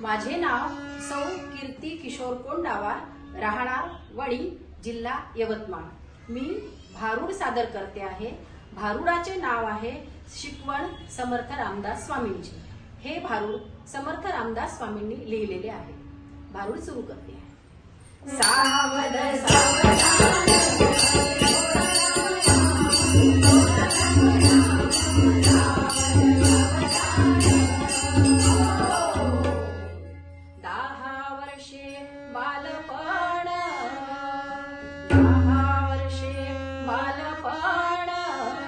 माझे नाव सौ कीर्ती किशोर कोंडावार राहणार वडी जिल्हा यवतमाळ. मी भारूड सादर करते आहे. भारुडाचे नाव आहे शिकवण समर्थ रामदास स्वामींची. हे भारूड समर्थ रामदास स्वामींनी लिहिलेले आहे. भारूड सुरू करते. आहे सावध सावध बालपण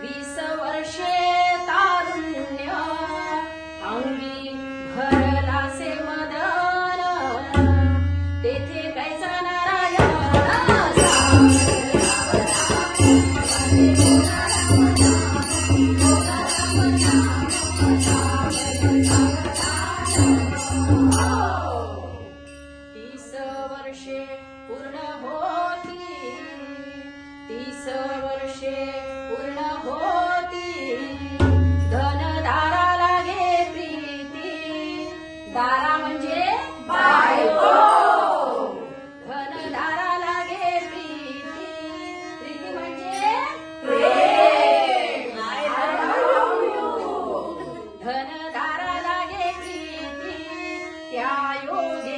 वीस वर्षे तारुण्य. अंगी भरलासे मदन तेथे कैसा नारायण हो. तीस वर्षे पूर्ण हो. तीस वर्षे पूर्ण होती. धन लागे प्रीती. दारा म्हणजे बायको. धन लागे प्रीती. प्रीती म्हणजे प्रेम. धन दारा लागे प्रीती. त्या योगे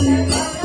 Never.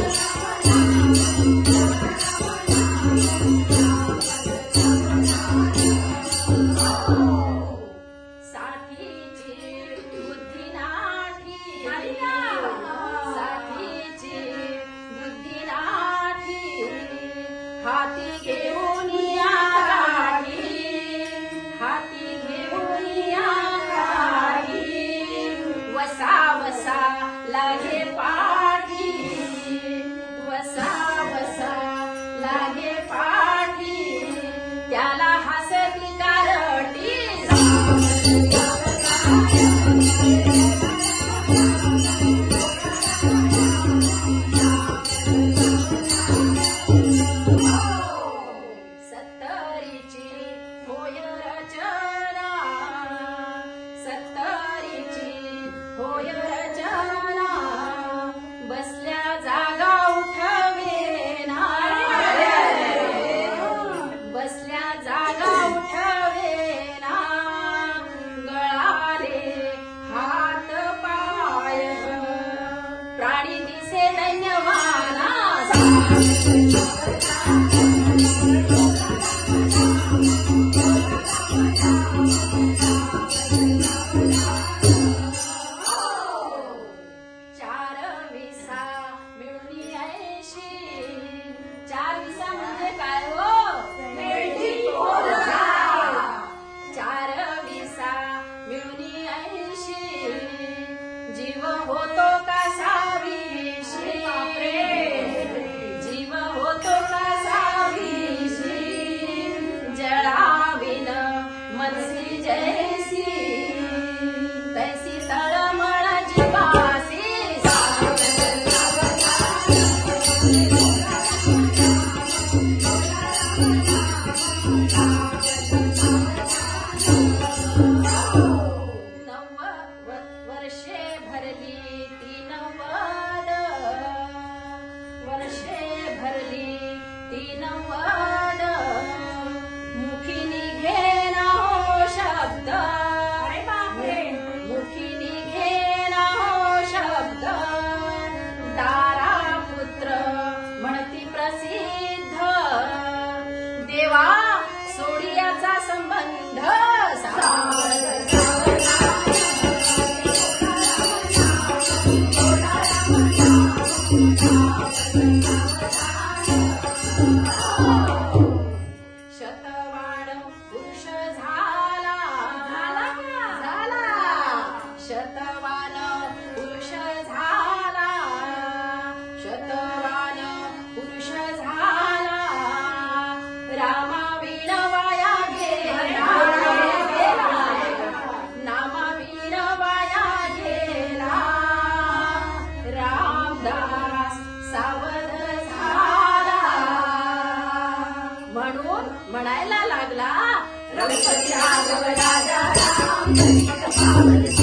लागला रघुपती राघव राजा राम जन्मत पावन सीता